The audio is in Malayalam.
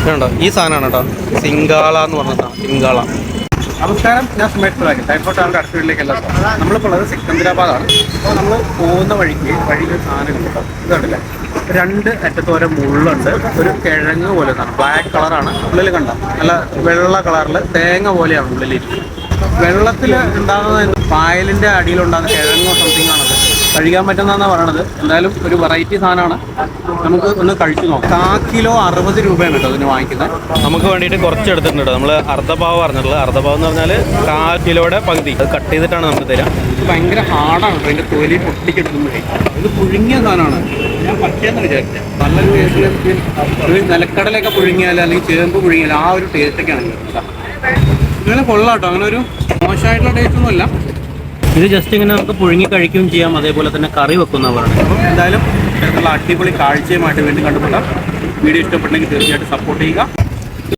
ഇതുണ്ടോ? ഈ സാധനമാണ് കേട്ടോ. സിംഗാള എന്ന് പറഞ്ഞ സിംഗാള. നമസ്കാരം. ഞാൻ സുമേഷ് പുരാഗൻ ടൈഫോട്ട് ആളുടെ അടുത്ത വീട്ടിലേക്ക് എല്ലാം നമ്മളിപ്പോൾ ഉള്ളത് സിക്കന്ദരാബാദാണ്. അപ്പോൾ നമ്മൾ പോകുന്ന വഴിക്ക് വഴിയിൽ സാധനം കിട്ടും. ഇത് കണ്ടില്ലേ? രണ്ട് അറ്റത്തോരം മുള്ളുണ്ട്. ഒരു കിഴങ്ങ് പോലെ സാധനം ബ്ലാക്ക് കളറാണ് ഉള്ളിൽ കണ്ട? നല്ല വെള്ള കളറിൽ തേങ്ങ പോലെയാണ് ഉള്ളിലിരിക്കുന്നത്. വെള്ളത്തിൽ ഉണ്ടാകുന്ന പായലിന്റെ അടിയിലുണ്ടാകുന്ന കിഴങ്ങോ സംതിങ് ആണത് കഴിക്കാൻ പറ്റുന്നതെന്നാണ് പറയണത്. എന്തായാലും ഒരു വെറൈറ്റി സാധനമാണ്. നമുക്ക് ഒന്ന് കഴിച്ചു നോക്കാം. കാ കിലോ അറുപത് രൂപയാണ് കേട്ടോ അതിന് വാങ്ങിക്കുന്നത്. നമുക്ക് വേണ്ടിയിട്ട് കുറച്ച് എടുത്തിട്ടുണ്ട് നമ്മൾ അർദ്ധപാവ് പറഞ്ഞിട്ടുള്ളത്. അർദ്ധപാവ് എന്ന് പറഞ്ഞാൽ കാ കിലോയുടെ പകുതി. അത് കട്ട് ചെയ്തിട്ടാണ് നമുക്ക് തരാം. ഇത് ഭയങ്കര ഹാർഡാണ് കേട്ടോ അതിന്റെ തൊലി പൊട്ടിക്കെടുക്കുമ്പോഴേ ഇത് പുഴുങ്ങിയ സാധനമാണ്. ഞാൻ പറ്റിയെന്ന് വിചാരിച്ചത് നല്ലൊരു ടേസ്റ്റിൽ ഒരു നിലക്കടലൊക്കെ പുഴുങ്ങിയാൽ അല്ലെങ്കിൽ ചേമ്പ് പുഴുങ്ങിയാൽ ആ ഒരു ടേസ്റ്റൊക്കെയാണ് കിട്ടുന്നത് ഇങ്ങനെ കൊള്ളാം കേട്ടോ. അങ്ങനെ ഒരു മോശമായിട്ടുള്ള ടേസ്റ്റ് ഒന്നുമല്ല. ഇത് ജസ്റ്റ് ഇങ്ങനെ നമുക്ക് പുഴുങ്ങി കഴിക്കുകയും ചെയ്യാം. അതേപോലെ തന്നെ കറി വെക്കുന്ന പറയുന്നത്. എന്തായാലും ഇത്തരത്തിലുള്ള അടിപൊളി കാഴ്ചയുമായിട്ട് വീണ്ടും കണ്ടുമുട്ടാം. വീഡിയോ ഇഷ്ടപ്പെട്ടെങ്കിൽ തീർച്ചയായിട്ടും സപ്പോർട്ട് ചെയ്യുക.